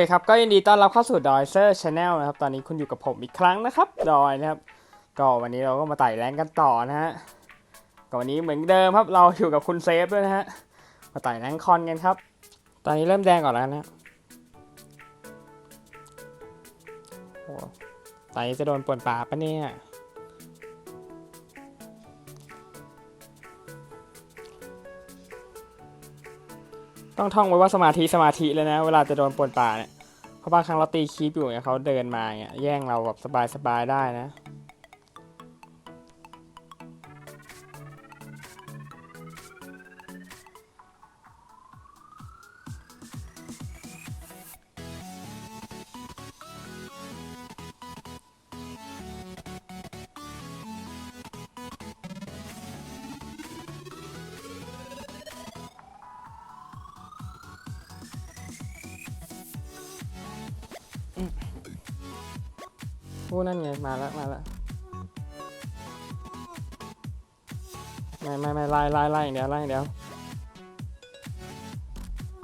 โอเคครับ ก็ยินดีต้อนรับเข้าสู่ดอยเซอร์ชาแนลนะครับ ตอนนี้คุณอยู่กับผมอีกครั้งนะครับ ดอยนะครับ ก็วันนี้เราก็มาไต่แรงกันต่อนะฮะ ก็วันนี้เหมือนเดิมครับ เราอยู่กับคุณเซฟด้วยนะฮะ มาไต่แรงคอนกันครับ ตอนนี้เริ่มแดงก่อนแล้วนะโอ้ตอนนี้จะโดนป่วนป่าปะเนี่ย ต้องท่องไว้ว่าสมาธิสมาธิเลยนะ เวลาจะโดนป่วนป่าเนี่ยเพราะบางครั้งเราตีคีบอยู่เนี่ยเขาเดินมาเนี่ยแย่งเราแบบสบายๆได้นะ โอ้นั่นไง มาแล้วมาแล้วไม่ไม่ไม่ไล่ไล่ไล่อย่างเดียวไล่อย่างเดียว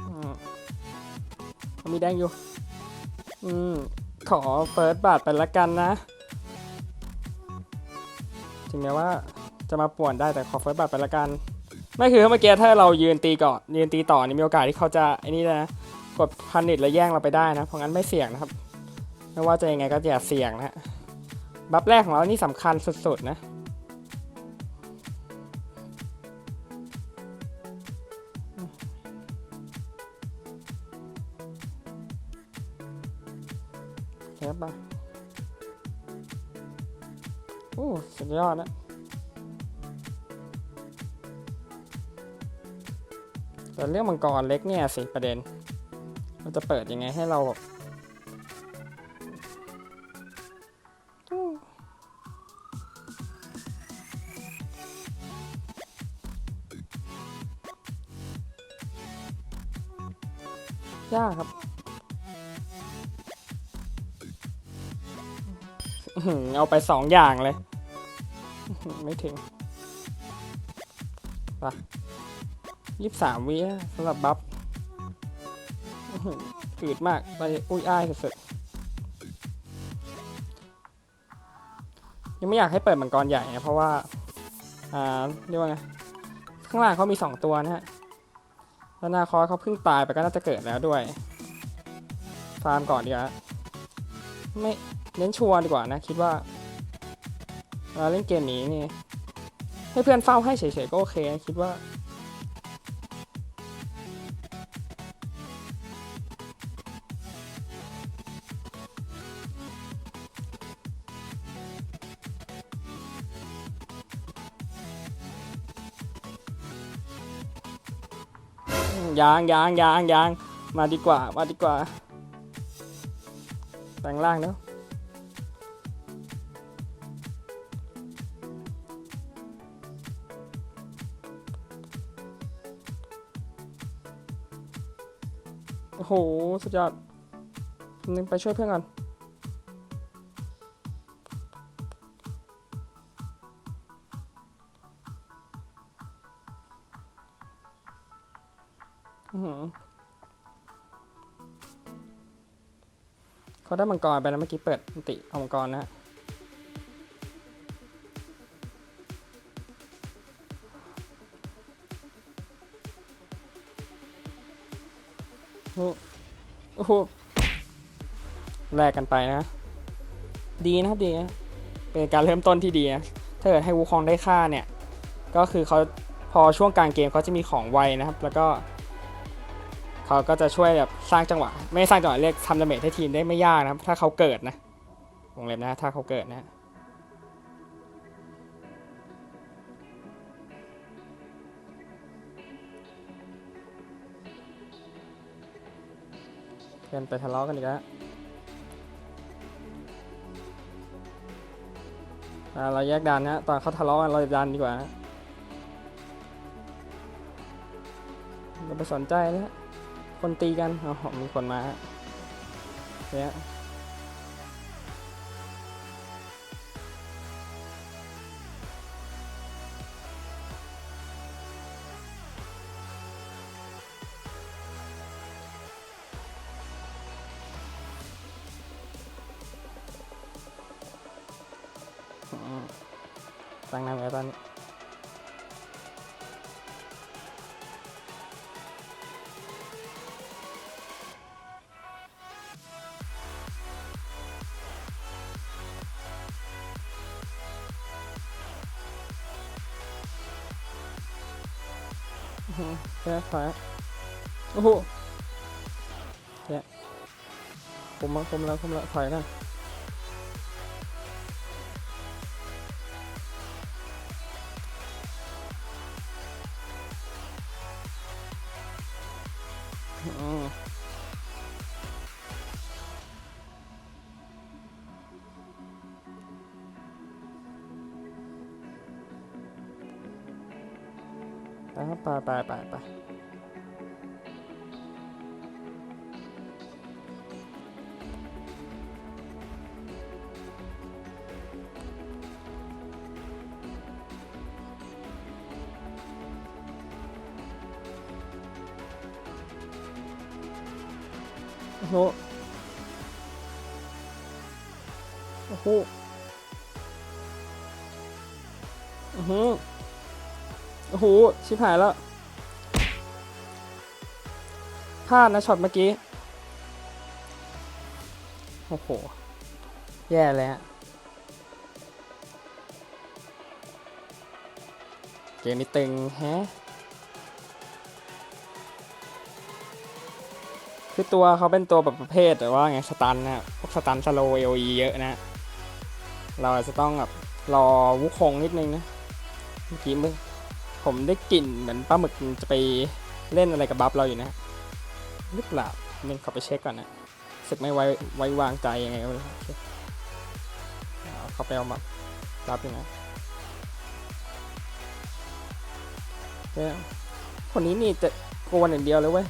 อืมมีแดงอยู่ อืม ขอเฟิร์สบาทไปละกันนะ ถึงแม้ว่าจะมาป่วนได้แต่ขอเฟิร์สบาทไปละกัน ไม่คือเมื่อกี้ถ้าเรายืนตีก่อนยืนตีต่อนี่มีโอกาสที่เขาจะไอ้นี่นะ กดพันนิดแล้วแย่งเราไปได้นะ เพราะงั้นไม่เสี่ยงนะครับ ไม่ว่าจะยังไงก็อย่าเสี่ยงนะฮะบัฟแรกของเรานี่สำคัญสุดๆนะเดี๋ยวไปโอ้สุดยอดนะแต่เรื่องมังกรเล็กเนี่ยสิประเด็นเราจะเปิดยังไงให้เราแบบ เอาไปสองอย่างเลย ไม่ถึงไปยี่สามวิสำหรับบัฟอื้อดมากไปอุ้ยอ้ายสุดๆยังไม่อยากให้เปิดมังกรใหญ่นะเพราะว่า อ่า เรียกว่าไง ข้างล่างเขามีสองตัวนะฮะแล้วนาคอสเขาเพิ่งตายไปก็น่าจะเกิดแล้วด้วย ฟาร์มก่อนดีกว่าไม่ เน้นชัวร์ดีกว่านะคิดว่าเวลาเล่นเกมนี้นี่ให้เพื่อนเฝ้าให้เฉยๆก็โอเคนะคิดว่าอืมยางยางยางยางมาดีกว่า มาดีกว่าแปลงล่างเนาะ โอ้โห สุดยอดนึงไปช่วยเพื่อนก่อน เขาได้มังกรไปนะเมื่อกี้เปิดมติเอามังกรนะฮะ โอ้โหแลกกันไปนะ ดีนะครับดีนะเป็นการเริ่มต้นที่ดีนะถ้าเกิดให้วูคองได้ค่าเนี่ย ก็คือเขาพอช่วงกลางเกมเขาจะมีของไวนะครับ แล้วก็เขาก็จะช่วยแบบสร้างจังหวะ ไม่สร้างจังหวะเรียกทำดาเมจให้ทีมได้ไม่ยากนะครับ ถ้าเขาเกิดนะวงเล็บนะ ถ้าเขาเกิดนะ พื่อนไปทะเลาะกันอีกแล้วอ่าเราแยกดันนะตอนเขาทะเลาะกันเราดันดีกว่านะอย่าไปสนใจนะคนตีกันอ๋อมีคนมาเนี่ย ตั้งนานแล้วตอนนี้อื้อหือแค่ขวาโอ้โหแค่คุมมาคุมแล้วคุมแล้วถอยนะอื มไปครับ โอ้โหโอ้โหอือหือโอ้โหชิบหายแล้วพลาดนะช็อตเมื่อกี้ โอ้โห แย่เลยฮะ เกมนี้ตึงแฮะ คือตัวเขาเป็นตัวแบบประเภทแต่ว่าไงสตันนะพวกสตันสโลเอลีเยอะนะ เราจะต้องแบบรอวุคงนิดนึงนะเมื่อกี้มึงผมได้กลิ่นเหมือนปลาหมึกจะไปเล่นอะไรกับบัฟเราอยู่นะหรือเปล่านึงขอไปเช็คก่อนนะสึกไม่ไว้ไว้วางใจยังไงก็ไม่รู้เขาไปเอามารับอยู่นะเนี่ยคนนี้นี่จะโกนอย่างเดียวเลยเว้ย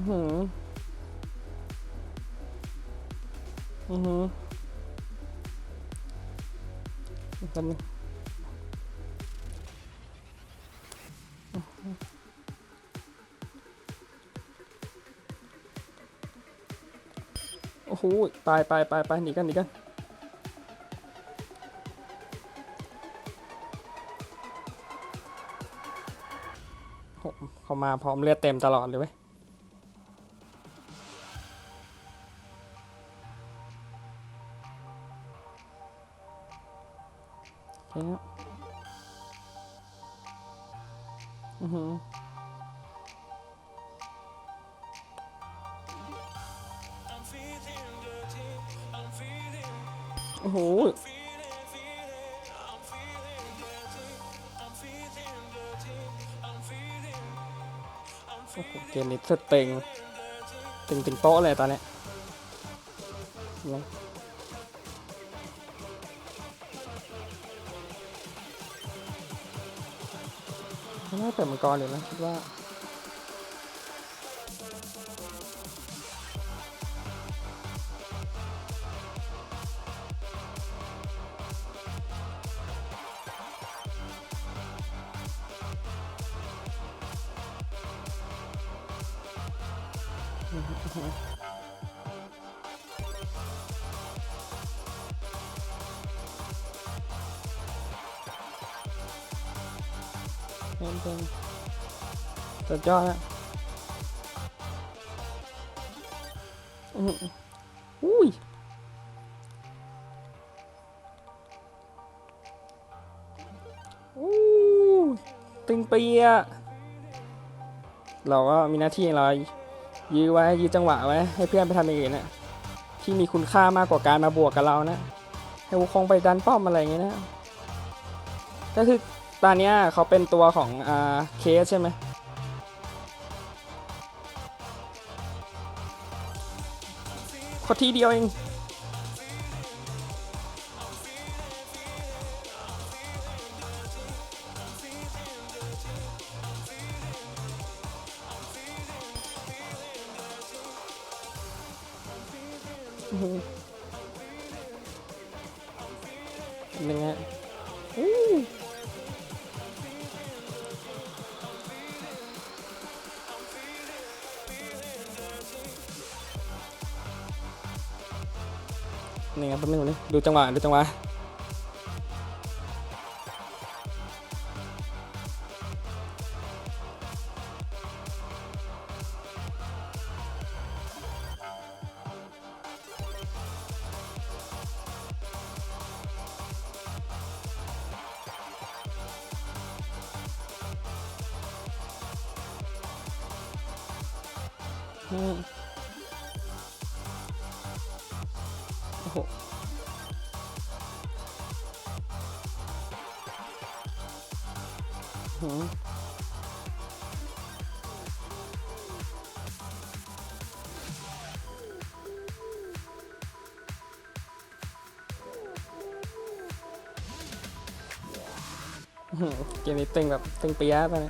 อือหืออือหือแป๊บนึงโอ้โห ตายไปไปไปหนีกันหนีกันเขามาพร้อมเลือดเต็มตลอดเลยเว้ย โอเคครับอือหือโอ้โหเกมนี้สุดตึงตึงตึงโต๊ะเลยตอนนี้ น่าเปิดมังกรเลยนะคิดว่า เป็นเป็นสุดยอดฮะอื้อหืออุ้ยอู้ตึงเปียะเราก็มีหน้าที่ของเรายื้อไว้ยื้อจังหวะไว้ ให้เพื่อนไปทำอย่างอื่นนะที่มีคุณค่ามากกว่าการมาบวกกับเรานะ ให้วุคงไปดันป้อมอะไรอย่างเงี้ยนะก็คือ ตอนนี้เขาเป็นตัวของอ่าเคสใช่ไหมขอทีเดียวเองอื้อหือเป็นยังไง นี่ครับแป๊บนึงนี่ดูจังหวะดูจังหวะอื หหือเกมนี้ตึงแบบตึงเปียะไปเล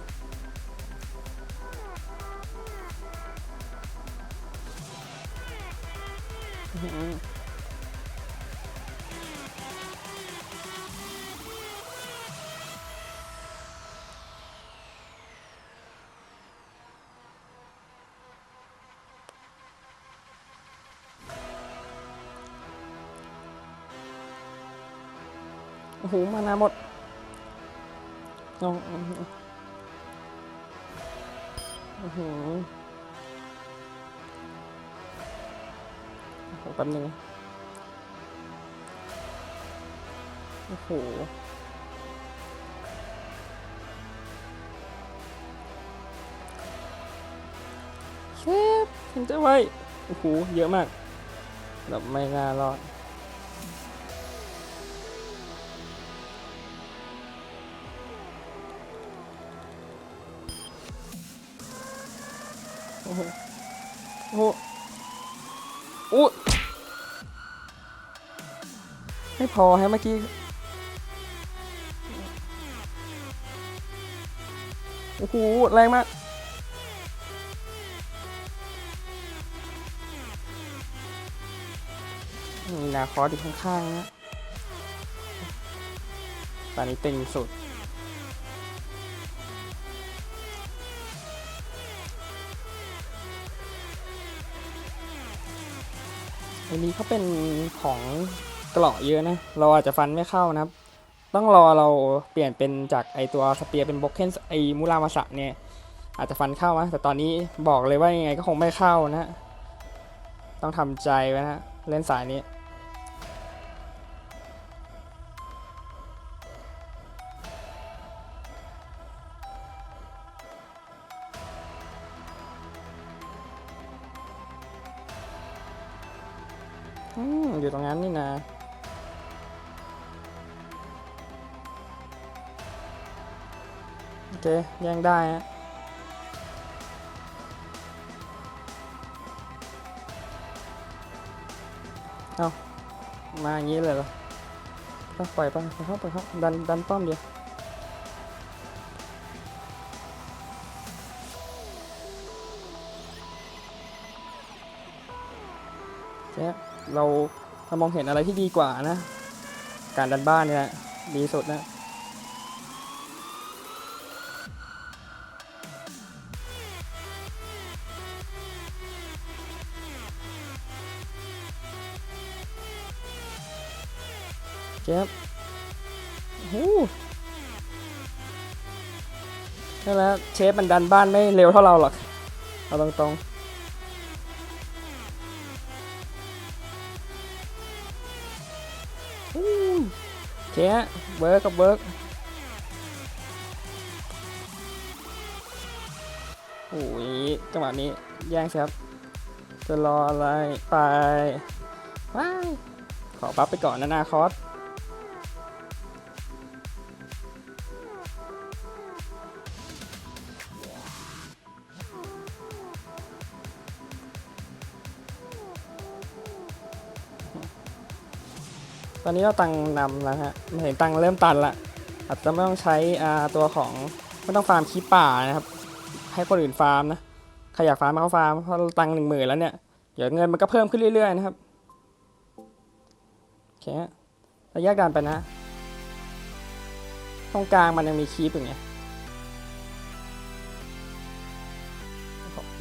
โอ้โหโอ้โหแป๊บนึงโอ้โหเชฟเห็นจะไว้ โอ้โห เยอะมากแบบไม่น่ารอด อ้โหโอ้โหอู้ไม่พอฮะเมื่อกี้ โอ้โห แรงมากมีนาคอสอยู่ข้างๆนะตอนนี้เต็งสุด อันนี้เขาเป็นของเกราะเยอะนะ เราอาจจะฟันไม่เข้านะครับ ต้องรอเราเปลี่ยนเป็นจากไอตัวสเปียร์เป็นบล็อกเคนไอมูรามาสะเนี่ย อาจจะฟันเข้านะแต่ตอนนี้บอกเลยว่ายังไงก็คงไม่เข้านะ ต้องทำใจไว้นะ เล่นสายนี้ อืมอยู่ตรงนั้นนี่นะโอเคแย่งได้ฮะเอามาอย่างนี้เลยเหรอไปปล่อยไปไปเข้าไปเข้าดันดันป้อมเดียวเจ๊ เราเรามองเห็นอะไรที่ดีกว่านะ การดันบ้านเนี่ยดีสุดนะเจ็บโอ้โหใช่แล้วเชฟมันดันบ้านไม่เร็วเท่าเราหรอก เอาตรงๆ เจ๊เบิร์กกับเบิร์กโอ้ยจังหวะนี้แย่งเชฟจะรออะไรไปว้ายขอปั๊บไปก่อนนะนาคอส อนนี้เราตังนำแล้วฮะเห็นตังเริ่มตันละอาจจะไม่ต้องใช้ตัวของไม่ต้องฟาร์มคีป่านะครับ ให้คนอื่นฟาร์มนะใครอยากฟาร์มมาเขาฟาร์มเพราะเราตังหนึ่งหมื่นแล้วเนี่ยเดี๋ยวเงินมันก็เพิ่มขึ้นเรื่อยๆนะครับโอเคฮะเราแยกกันไปนะ ตรงกลางมันยังมีคีปอยู่ไงเงี้ย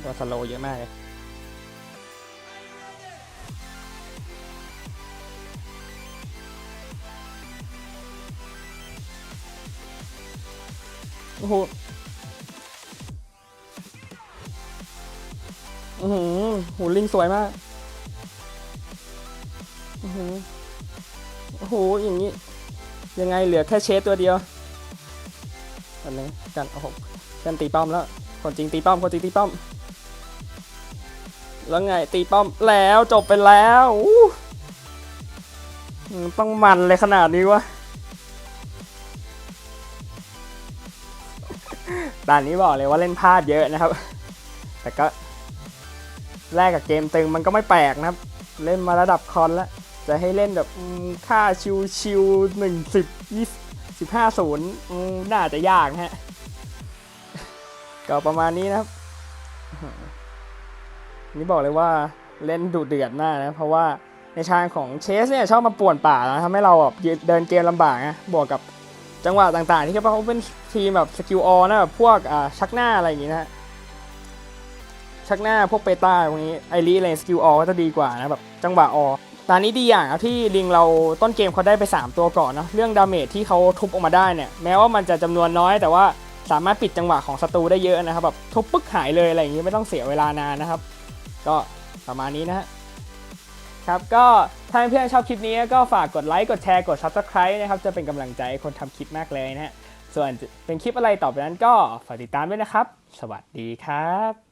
โดนสโลเยอะมากเลย โอ้โหอือหือโหลิงสวยมาก อือหือโอ้โห อย่างนี้ ยังไงเหลือแค่เชสตัวเดียวอันนี้กันโอ้โหกันตีป้อมแล้ว คนจริงตีป้อม คนจริงตีป้อม แล้วไงตีป้อมแล้วจบไปแล้ว ต้องมันเลยขนาดนี้วะ ด่านนี้บอกเลยว่าเล่นพลาดเยอะนะครับ แต่ก็แลกกับเกมตึงมันก็ไม่แปลกนะครับ เล่นมาระดับคอนแล้ว จะให้เล่นแบบค่าชิวชิวหนึ่งสิบยี่สิบห้าศูนย์น่าจะยากฮะ ก็ประมาณนี้นะครับ นี่บอกเลยว่าเล่นดุเดือดมากนะ เพราะว่าในทางของเชสเนี่ยชอบมาป่วนป่านะทำให้เราแบบเดินเกมลำบากนะบวกกับ จังหวะต่างๆ ที่เขาเป็นทีมแบบสกิลออนะแบบพวกอ่าชักหน้าอะไรอย่างงี้นะชักหน้าพวกเปต้าพวกนี้ไอรีอะไรสกิลออก็จะดีกว่านะแบบจังหวะออตอนนี้ดีอย่างครับที่ลิงเราต้นเกมเขาได้ไป 3 ตัวก่อนเนะเรื่องดาเมจที่เขาทุบออกมาได้เนี่ยแม้ว่ามันจะจำนวนน้อยแต่ว่าสามารถปิดจังหวะของศัตรูได้เยอะนะครับแบบทุบปึ๊กหายเลยอะไรอย่างงี้ไม่ต้องเสียเวลานานนะครับ ก็ประมาณนี้นะฮะครับก็ ถ้าเพื่อนๆชอบคลิปนี้ก็ฝากกดไลค์ กดแชร์ กด Subscribe นะครับ จะเป็นกำลังใจให้คนทำคลิปมากเลยนะฮะ ส่วนเป็นคลิปอะไรต่อไปนั้นก็ฝากติดตามด้วยนะครับ สวัสดีครับ